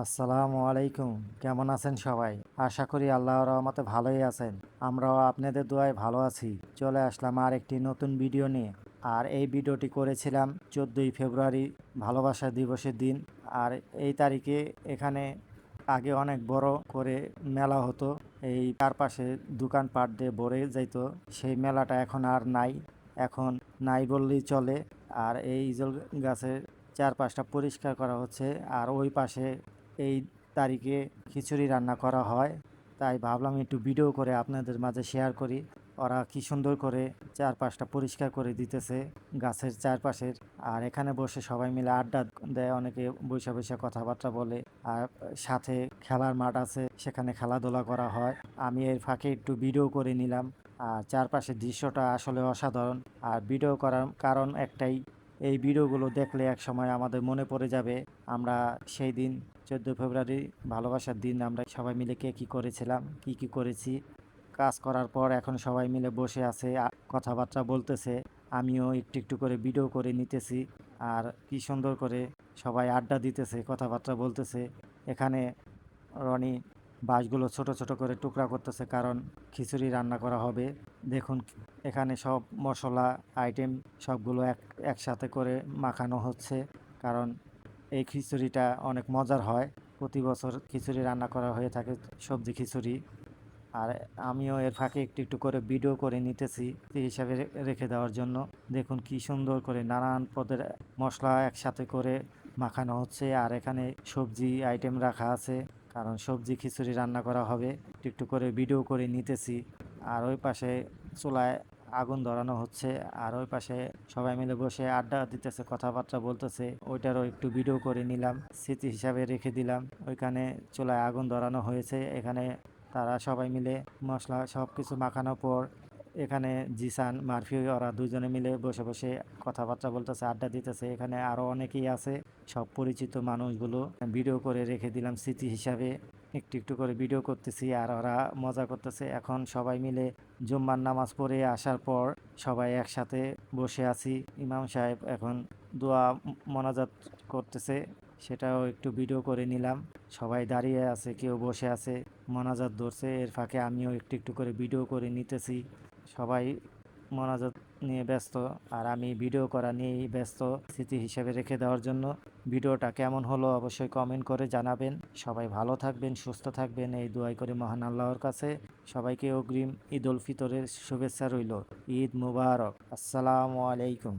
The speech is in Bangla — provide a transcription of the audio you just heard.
আসসালামু আলাইকুম। কেমন আছেন সবাই? আশা করি আল্লাহর রহমতে ভালোই আছেন। আমরাও আপনাদের দোয়ায় ভালো আছি। চলে আসলাম আর একটি নতুন ভিডিও নিয়ে। আর এই ভিডিওটি করেছিলাম চোদ্দোই ফেব্রুয়ারি, ভালোবাসা দিবসের দিন। আর এই তারিখে এখানে আগে অনেক বড় করে মেলা হতো। এই চারপাশে দোকানপাট দিয়ে ভরে যাইত। সেই মেলাটা এখন আর নাই। এখন নাই বললেই চলে। আর এই ইজল গাছের চারপাশটা পরিষ্কার করা হচ্ছে। আর ওই পাশে এই তারিখে খিচুড়ি রান্না করা হয়। তাই ভাবলাম একটু ভিডিও করে আপনাদের মাঝে শেয়ার করি। ওরা কি সুন্দর করে চারপাশটা পরিষ্কার করে দিতেছে গাছের চারপাশের। আর এখানে বসে সবাই মিলে আড্ডা দেয়, অনেকে বসে বসে কথাবার্তা বলে। আর সাথে খেলার মাঠ আছে, সেখানে খেলাধুলা করা হয়। আমি এর ফাঁকে একটু ভিডিও করে নিলাম। আর চারপাশের দৃশ্যটা আসলে অসাধারণ। আর ভিডিও করার কারণ একটাই এই ভিডিওগুলো দেখলে এক সময় আমাদের মনে পড়ে যাবে, আমরা সেই দিন চোদ্দ ফেব্রুয়ারি ভালোবাসার দিন, আমরা সবাই মিলে কে কী করেছিলাম, কি কি করেছি। কাজ করার পর এখন সবাই মিলে বসে আছে কথাবার্তা বলতেছে, আমিও একটু একটু করে ভিডিও করে নিতেছি, আর কি সুন্দর করে সবাই আড্ডা দিতেছে, কথাবার্তা বলতেছে। এখানে রনি বাঁশগুলো ছোট ছোট করে টুকরা করতেছে কারণ খিচুড়ি রান্না করা হবে। দেখুন, এখানে সব মশলা আইটেম সবগুলো এক, একসাথে করে মাখানো হচ্ছে কারণ এই খিচুড়িটা অনেক মজার হয়। প্রতি বছর খিচুড়ি রান্না করা হয়ে থাকে সবজি খিচুড়ি। আর আমিও এর ফাঁকে একটু একটু করে ভিডিও করে নিতেছি হিসাবে রেখে দেওয়ার জন্য। দেখুন কি সুন্দর করে নানান পদের মশলা একসাথে করে মাখানো হচ্ছে। আর এখানে সবজি আইটেম রাখা আছে। কারণ সবজি খিচুড়ি রান্না করা হবে। একটু একটু করে ভিডিও করে নিতেছি। আর ওই পাশে চুলায় আগুন ধরানো হচ্ছে। আর ওই পাশে সবাই মিলে বসে আড্ডা দিতেছে, কথাবার্তা বলতেছে। ওইটারও একটু ভিডিও করে নিলাম, স্মৃতি হিসাবে রেখে দিলাম। ওইখানে চুলায় আগুন ধরানো হয়েছে। এখানে তারা সবাই মিলে মশলা সব কিছু মাখানোর পর এখানে জিসান, মারফি, ওরা দুজনে মিলে বসে বসে কথাবার্তা বলতেছে, আড্ডা দিতেছে। এখানে আরও অনেকেই আছে, সব পরিচিত মানুষগুলো। ভিডিও করে রেখে দিলাম স্মৃতি হিসাবে। একটু একটু করে ভিডিও করতেছি আর ওরা মজা করতেছে। এখন সবাই মিলে জুম্মার নামাজ পড়ে আসার পর সবাই একসাথে বসে আছি। ইমাম সাহেব এখন দোয়া মোনাজাত করতেছে, সেটাও একটু ভিডিও করে নিলাম। সবাই দাঁড়িয়ে আছে, কেউ বসে আছে, মোনাজাত ধরছে। এর ফাঁকে আমিও একটু একটু করে ভিডিও করে নিতেছি। সবাই মনাজত নিয়ে ব্যস্ত। আর আমি ভিডিও করা নিয়েই ব্যস্ত স্মৃতি হিসেবে রেখে দেওয়ার জন্য। ভিডিওটা কেমন হলো অবশ্যই কমেন্ট করে জানাবেন। সবাই ভালো থাকবেন, সুস্থ থাকবেন। এই দোয়াই করে মহান আল্লাহর কাছে। সবাইকে অগ্রিম ঈদ উল ফিতরের শুভেচ্ছা রইল। ঈদ মুবারক। আসসালামু আলাইকুম।